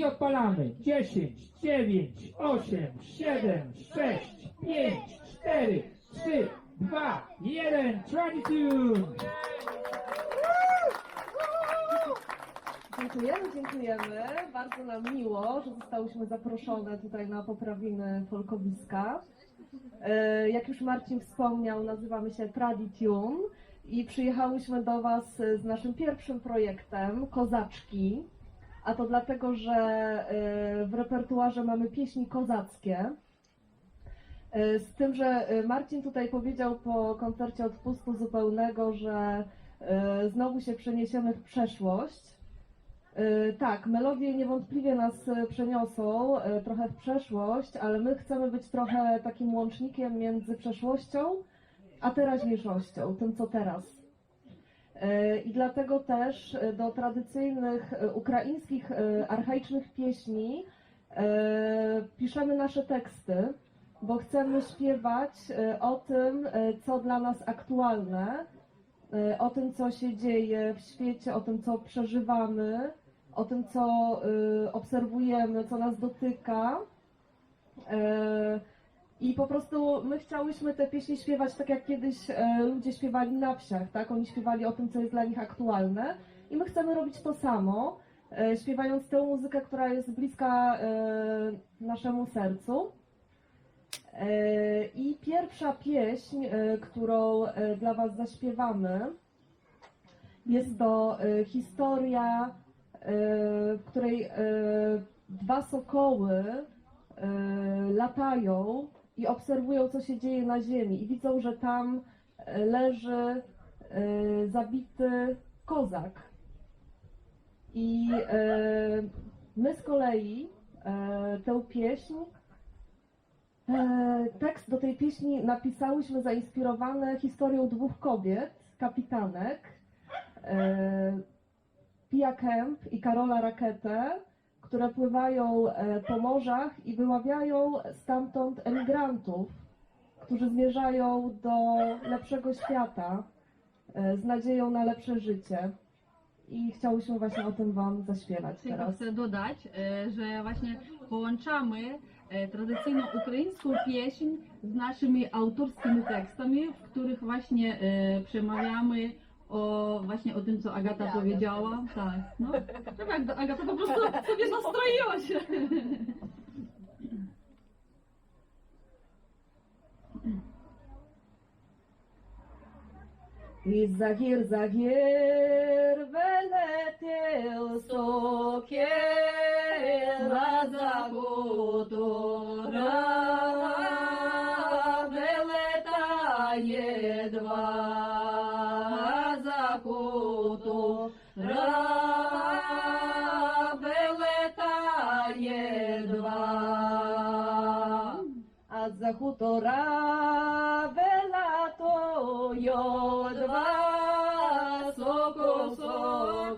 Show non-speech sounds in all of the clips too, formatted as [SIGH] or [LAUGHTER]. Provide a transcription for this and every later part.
I odpalamy. 10, 9, 8, 7, 6, 5, 4, 3, 2, 1. Tradition! Dziękujemy, dziękujemy. Bardzo nam miło, że zostałyśmy zaproszone tutaj na poprawiny folkowiska. E, Jak już Marcin wspomniał, nazywamy się Traditune i przyjechałyśmy do Was z naszym pierwszym projektem Kozaczki. A to dlatego, że e, w repertuarze mamy pieśni kozackie. E, Z tym, że e, Marcin tutaj powiedział po koncercie odpustu zupełnego, że znowu się przeniesiemy w przeszłość. Tak, melodie niewątpliwie nas przeniosą trochę w przeszłość, ale my chcemy być trochę takim łącznikiem między przeszłością a teraźniejszością, tym co teraz. E, I dlatego też e, do tradycyjnych e, ukraińskich archaicznych pieśni piszemy nasze teksty, bo chcemy śpiewać o tym, co dla nas aktualne, o tym, co się dzieje w świecie, o tym, co przeżywamy, o tym, co obserwujemy, co nas dotyka. I po prostu my chciałyśmy te pieśni śpiewać tak, jak kiedyś e, ludzie śpiewali na wsiach, tak? Oni śpiewali o tym, co jest dla nich aktualne. I my chcemy robić to samo, e, śpiewając tę muzykę, która jest bliska e, naszemu sercu. I pierwsza pieśń, którą dla Was zaśpiewamy, jest to historia, w której dwa sokoły latają i obserwują, co się dzieje na Ziemi, i widzą, że tam e, leży e, zabity kozak. I e, my z kolei tę pieśń Tekst do tej pieśni napisałyśmy zainspirowane historią dwóch kobiet, kapitanek, Pia Kemp i Karola Raketę, które pływają e, po morzach i wyławiają stamtąd emigrantów, którzy zmierzają do lepszego świata e, z nadzieją na lepsze życie. I chciałyśmy właśnie o tym Wam zaśpiewać teraz. chcę dodać, e, że właśnie połączamy tradycyjną ukraińską pieśń z naszymi autorskimi tekstami, w których właśnie przemawiamy o właśnie o tym, co Agata powiedziała. Tak, no. Czemu Agda- Agata po prostu [LAUGHS] sobie nastroiła się. الزهير زهير بلاتي وسوكي رزقو تورا بلتا يدوار хутора велатою два соко сокова,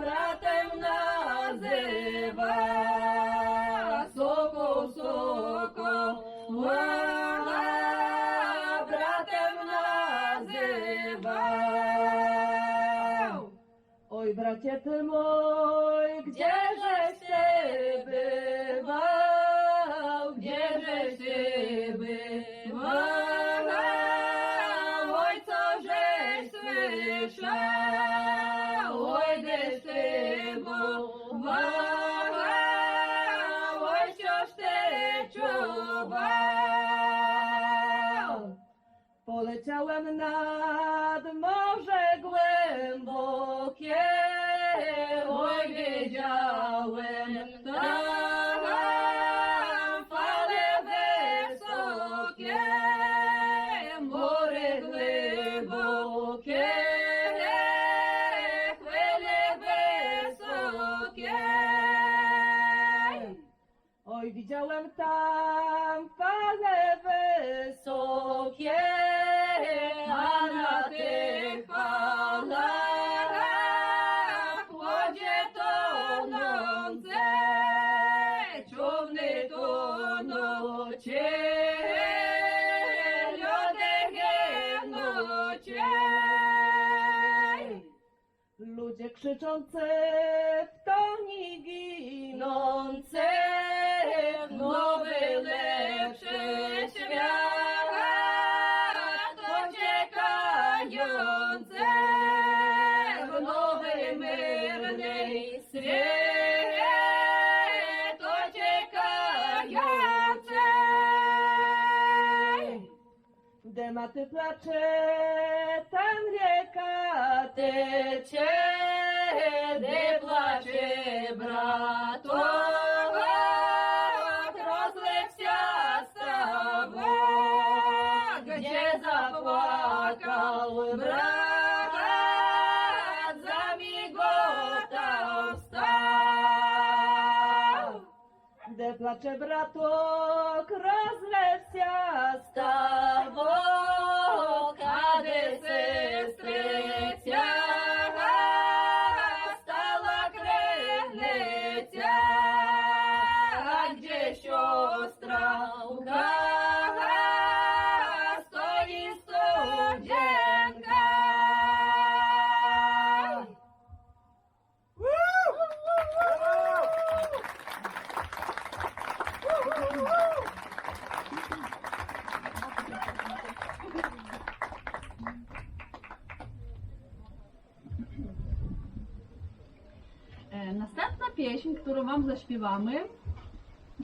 братем назива, соко сокова, братем назива. Ой, братє ти мой, Poleciałem nad krzyczące w toni ginące, nowy lepszy świat, dociekające w nowy myrnej świat, dociekające. Dematy placze, тече, де плаче брато, розлився ставок, де заплакав плаче браток, розлився ставок, сестриця Następna pieśń, którą Wam zaśpiewamy,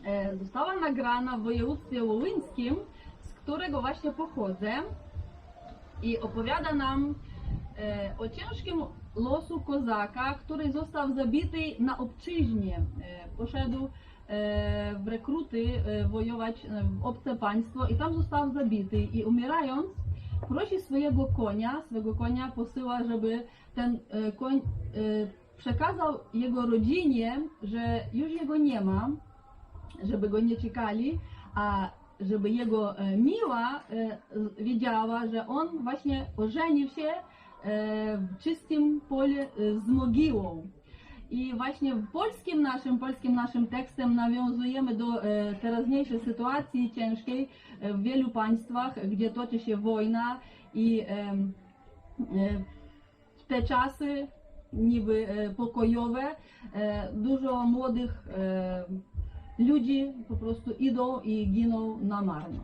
e, została nagrana w województwie wołyńskim, z którego właśnie pochodzę i opowiada nam e, o ciężkim losu kozaka, który został zabity na obczyźnie. E, Poszedł w rekruty wojować w obce państwo i tam został zabity i umierając prosi swojego konia, swojego konia posyła, żeby ten koń przekazał jego rodzinie, że już jego nie ma, żeby go nie czekali, a żeby jego e, miła e, wiedziała, że on właśnie ożenił się e, w czystym polu z mogiłą. I właśnie w polskim naszym, polskim naszym tekstem nawiązujemy do e, teraźniejszej sytuacji ciężkiej w wielu państwach, gdzie toczy się wojna i e, e, w te czasy ніби е, покойове, е, дуже молодих е, людей просто іду і гинув намарно.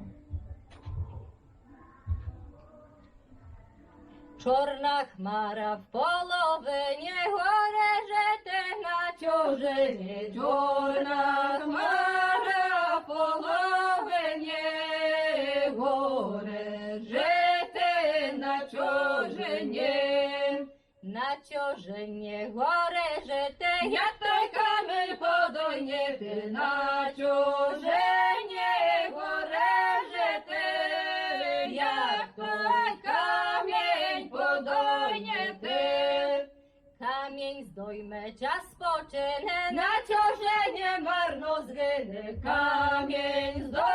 Чорна хмара в половині горе жити на чужині. Чорна хмара в половині ciorzynie, chore, że te jak takamy podojnie, ty na ciorzynie, chore, że te jak kamień podojnie, ty. Kamień zdojmę, czas spoczynę, na ciorze nie marno zgynę, kamień zdojmę.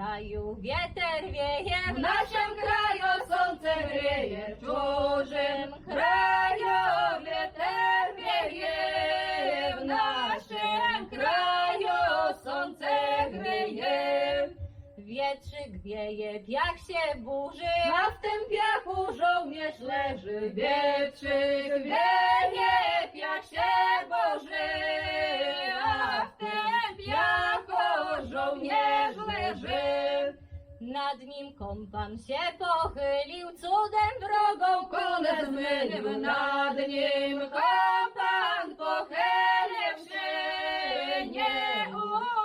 kraju wieter wieje, w naszym kraju słońce wieje, w kraju wieter wieje, w naszym kraju słońce wieje. Wietrzyk wieje, piach się burzy, a w tym piachu żołnierz leży, wietrzyk wieje. Nim kompan się pochylił, cudem wrogą konę zmylił. Nad nim kompan pochylił się, nie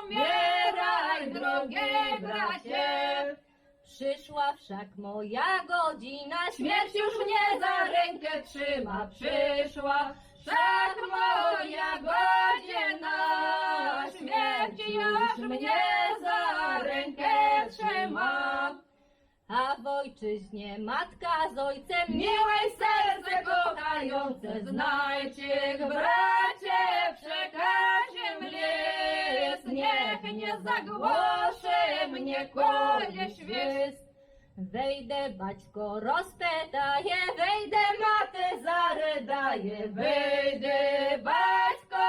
umieraj, drogie bracie. Przyszła wszak moja godzina, śmierć już mnie za rękę trzyma. Przyszła wszak moja godzina, śmierć już mnie za rękę trzyma. A w ojczyźnie matka z ojcem miłej serce kochające. Znajcie bracie, przekażę list Niech nie zagłoszy mnie kolie świst Wejdę, baćko rozpytaje, wejdę, maty zarydaje, wejdę, baćko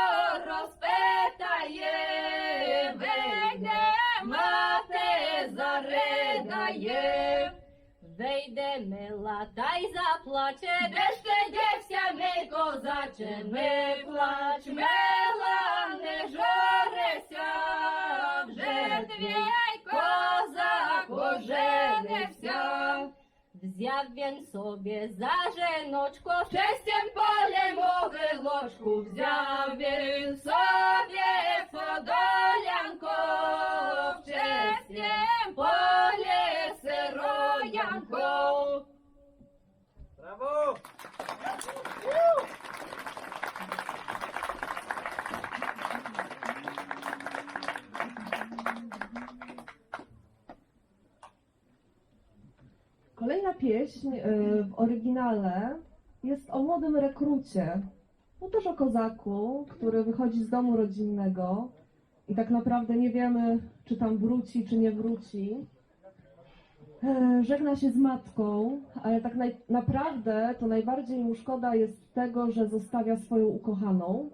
rozpytaje, wejdę, грає. Вийдемо лата й заплаче, де ж ти дівся, мій козаче, не плач, мила, не журися, вже твій козак оженився. Взяв він собі за жіночку, в честім полі могилочку, взяв він собі pieśń y, w oryginale jest o młodym rekrucie. No też o kozaku, który wychodzi z domu rodzinnego i tak naprawdę nie wiemy, czy tam wróci, czy nie wróci. E, Żegna się z matką, ale tak naprawdę to najbardziej mu szkoda jest tego, że zostawia swoją ukochaną.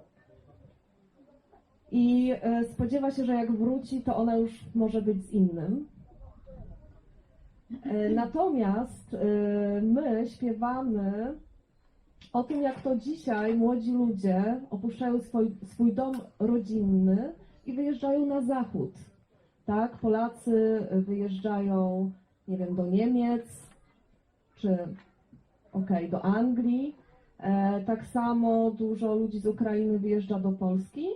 I e, spodziewa się, że jak wróci, to ona już może być z innym. E, Natomiast e, my śpiewamy o tym, jak to dzisiaj młodzi ludzie opuszczają swój, swój dom rodzinny i wyjeżdżają na zachód. Tak, Polacy wyjeżdżają, nie wiem, do Niemiec, czy okej, do Anglii. E, tak samo dużo ludzi z Ukrainy wyjeżdża do Polski.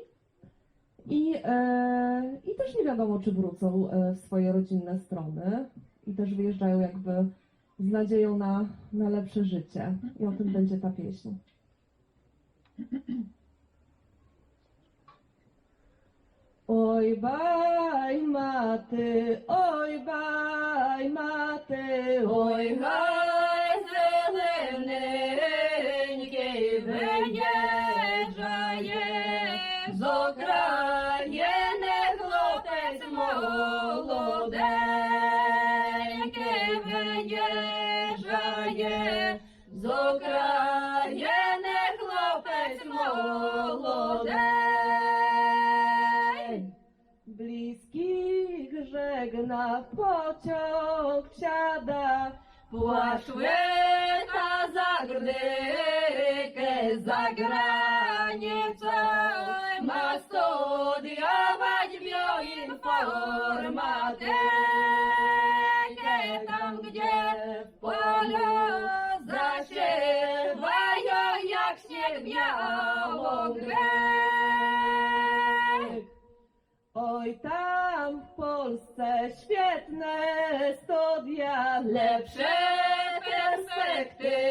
I, e, I też nie wiadomo, czy wrócą e, w swoje rodzinne strony i też wyjeżdżają jakby z nadzieją na, na lepsze życie. I o tym będzie ta pieśń. Oj baj maty, oj baj maty, oj Ой, Płaszcz łyka za granicą ma studiować bioinformatykę, tam gdzie w polu zasiewają jak śnieg białą grę. Oj tam w Polsce świetne studia, Lepsze perspektywy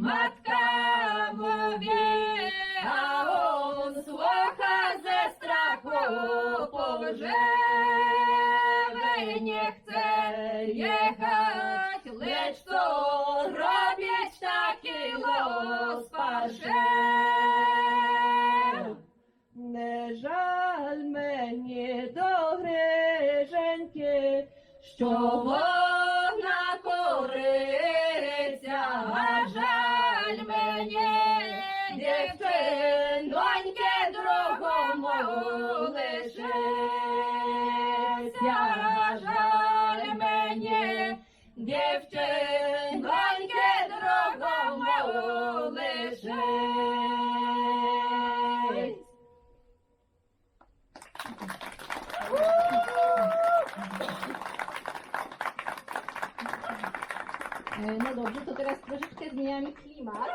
matka mówi, a on słucha ze strachu pogrzeby. Nie chce jechać, lecz co robić taki los parszy. що вона troszeczkę zmieniamy klimat.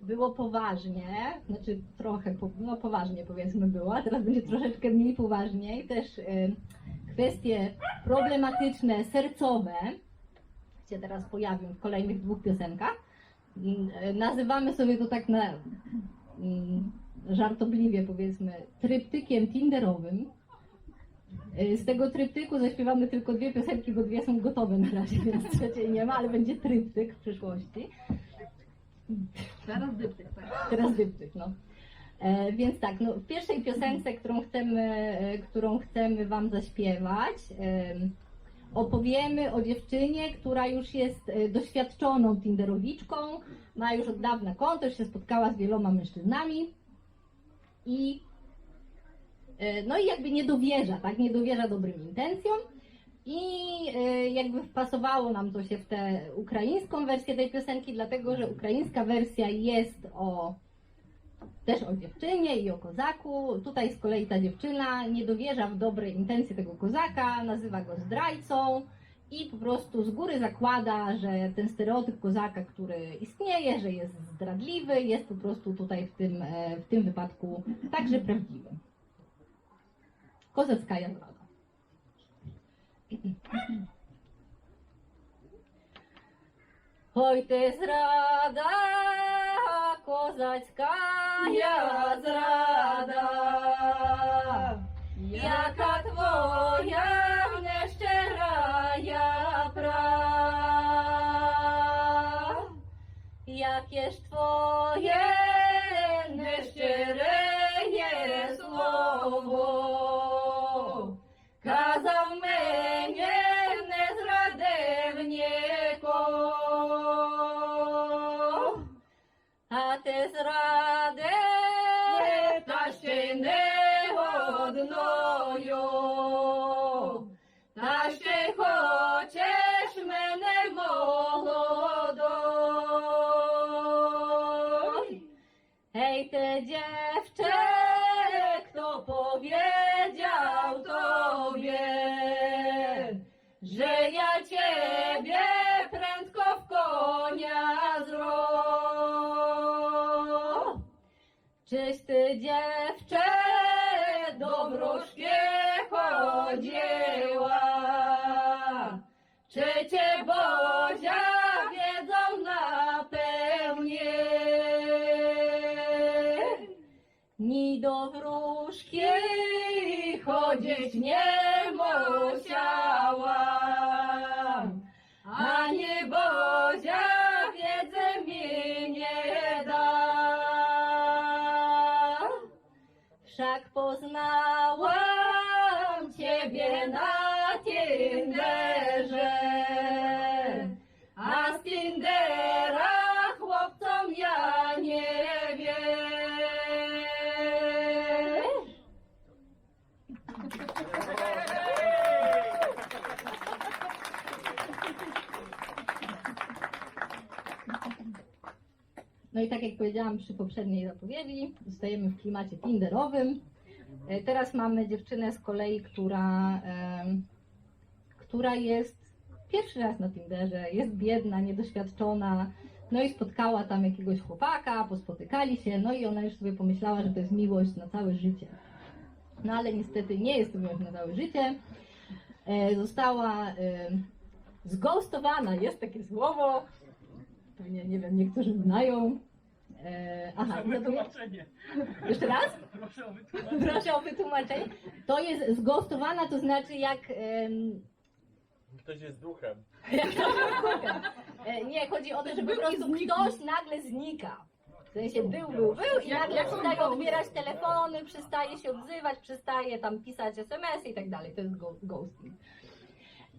Było poważnie, znaczy trochę, po- no poważnie powiedzmy było, a teraz będzie troszeczkę mniej poważnie i też e, kwestie problematyczne, sercowe się teraz pojawią w kolejnych dwóch piosenkach. Mm, e, Nazywamy sobie to tak na mm, żartobliwie powiedzmy tryptykiem tinderowym. Y, Z tego tryptyku zaśpiewamy tylko dwie piosenki, bo dwie są gotowe na razie, [LAUGHS] więc trzeciej nie ma, ale będzie tryptyk w przyszłości. Teraz dyptyk, tak. Teraz dyptyk, no. E, więc tak, no, w pierwszej piosence, którą chcemy, e, którą chcemy Wam zaśpiewać, em, opowiemy o dziewczynie, która już jest e, doświadczoną tinderowiczką, ma już od dawna konto, już się spotkała z wieloma mężczyznami i e, no i jakby nie dowierza, tak, nie dowierza dobrym intencjom I y, jakby wpasowało nam to się w tę ukraińską wersję tej piosenki, dlatego że ukraińska wersja jest o też o dziewczynie i o kozaku. Tutaj z kolei ta dziewczyna nie dowierza w dobre intencje tego kozaka, nazywa go zdrajcą i po prostu z góry zakłada, że ten stereotyp kozaka, który istnieje, że jest zdradliwy, jest po prostu tutaj w tym, e, w tym wypadku także prawdziwy. Kozacka zdrada. Ой ти зрада, козацька я зрада, яка твоя нещирая прав, яке ж твоє нещиреє а ти зради Ni do wróżki chodzić nie musiałam, ani Bozia wiedzy mi nie da. Wszak poznałam Ciebie na No i tak jak powiedziałam przy poprzedniej zapowiedzi, zostajemy w klimacie tinderowym. E, Teraz mamy dziewczynę z kolei, która, która jest pierwszy raz na Tinderze, jest biedna, niedoświadczona, no i spotkała tam jakiegoś chłopaka, pospotykali się, no i ona już sobie pomyślała, że to jest miłość na całe życie. No ale niestety nie jest to miłość na całe życie. E, Została em, zghostowana, jest takie słowo, pewnie nie wiem, niektórzy znają. E, aha, Proszę o to było- wytłumaczenie. jeszcze raz? Proszę o wytłumaczenie. Proszę o wytłumaczenie. To jest zghostowana, to znaczy jak. em, Ktoś jest duchem. [LAUGHS] jak to e, nie, chodzi o to, że po prostu ktoś nagle znika. W sensie był, był, był i nagle przestaje odbierać telefony, przestaje się odzywać, przestaje tam pisać SMS i tak dalej. To jest go- ghosting.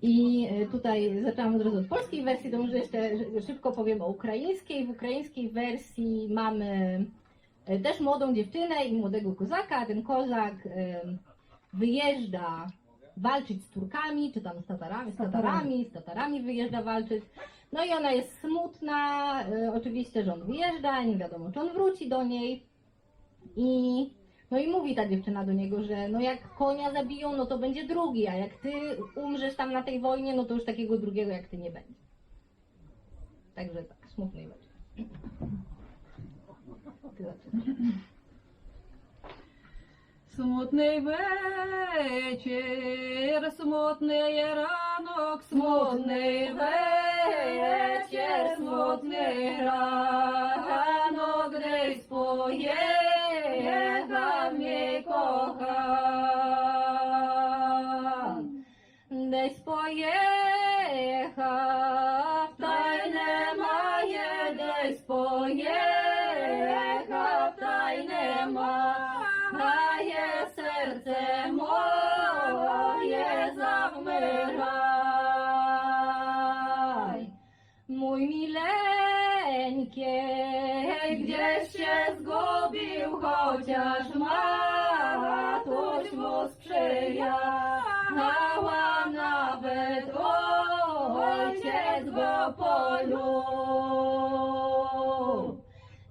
I e, tutaj zaczęłam od razu od polskiej wersji, to może jeszcze szybko powiem o ukraińskiej. W ukraińskiej wersji mamy e, też młodą dziewczynę i młodego kozaka. Ten kozak e, wyjeżdża walczyć z Turkami, czy tam z Tatarami, z Tatarami, z Tatarami wyjeżdża walczyć. No i ona jest smutna, oczywiście, że on wyjeżdża, nie wiadomo, czy on wróci do niej. I no i mówi ta dziewczyna do niego, że no jak konia zabiją, no to będzie drugi, a jak ty umrzesz tam na tej wojnie, no to już takiego drugiego jak ty nie będzie. Także tak, smutnej wersji. Ty zaczynasz. Смутний вечір, смутний ранок, Смутний вечір, смутний ранок, десь поїхав yeah.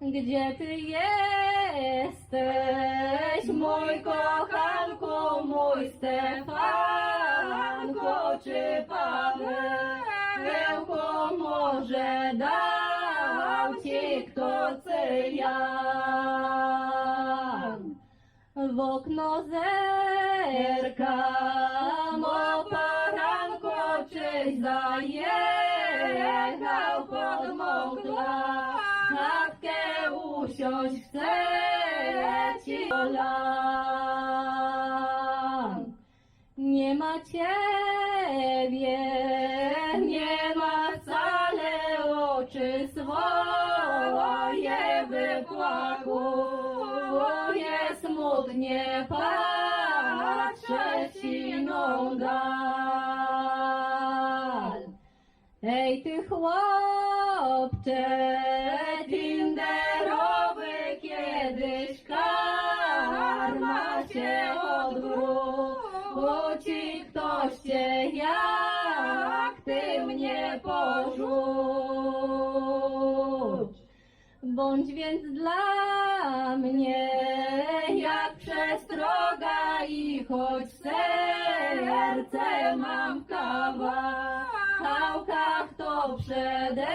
Gdzie ty jesteś, mój kochanku, mój Stefanko, czy Pawełko może dał ci kto cyjan? W okno zerkam, o poranku czyś zajechał pod mą klatkę, usiąść chce ci kolan. Nie ma ciebie, nie ma wcale oczy swoje wypłakuje smutnie patrzę w siną dal. Ej ty chłopcze, Bądź więc dla mnie jak przestroga i choć serce mam w kawałkach, to przede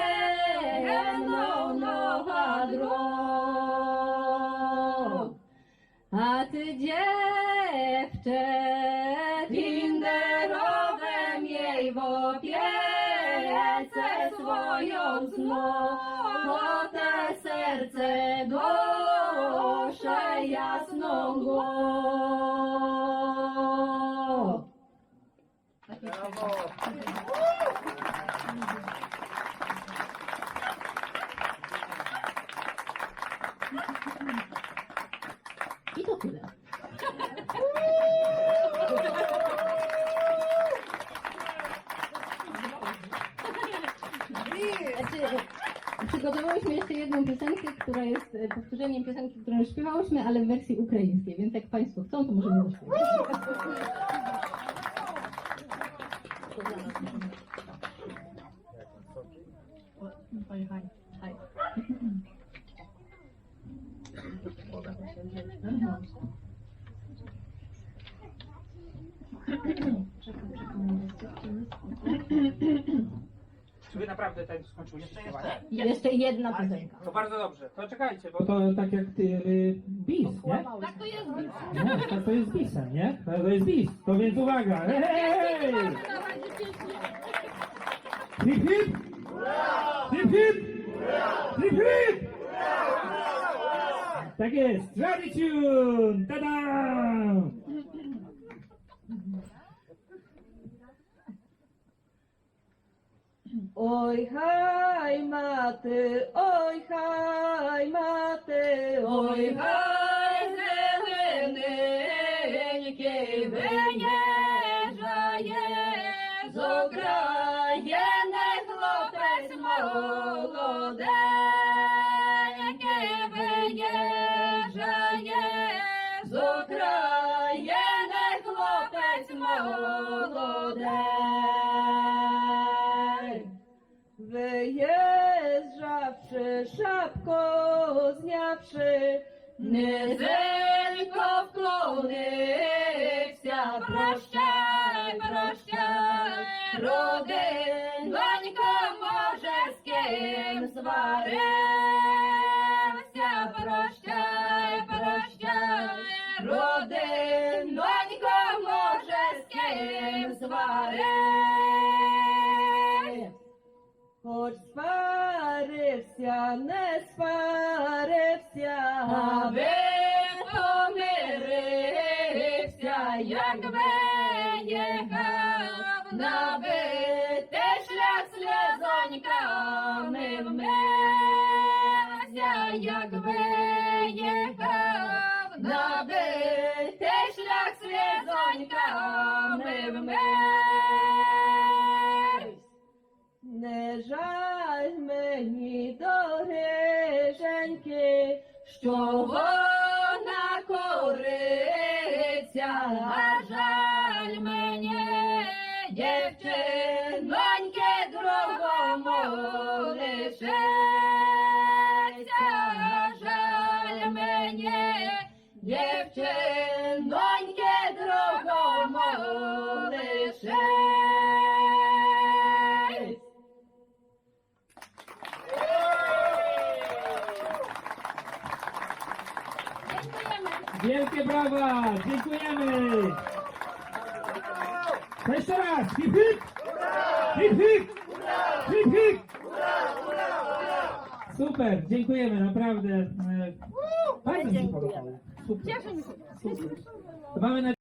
mną nowa droga. A ty dziewczę, tinderowe miej w opiece swoją Ясного. Przygotowałyśmy jeszcze jedną piosenkę, która jest e, powtórzeniem piosenki, którą już śpiewałyśmy, ale w wersji ukraińskiej, więc jak Państwo chcą, to możemy zaśpiewać. Czy wy naprawdę tak skończyłyście śpiewanie? Jeszcze jedna piosenka. To bardzo dobrze. To czekajcie, bo to tak jak ty, y, bis, nie? Tak to jest bis. No, tak to jest bisem, nie? To to jest bis. To więc uwaga. Hej! Hip hip! Hip hip! Hip hip! Tak jest. Tradition! Tada! Oj, haj, maty, oj, haj, maty, oj, haj, рознявши, низенько вклонився, прощай, прощай, родин, донька може з ким сварив. Що вона кориться, brawa! Dziękujemy! To jeszcze raz! Hip hip! Hip hip! Hip hip! Super, dziękujemy, naprawdę. e, Bardzo mi się podobało. Super. Super. Mamy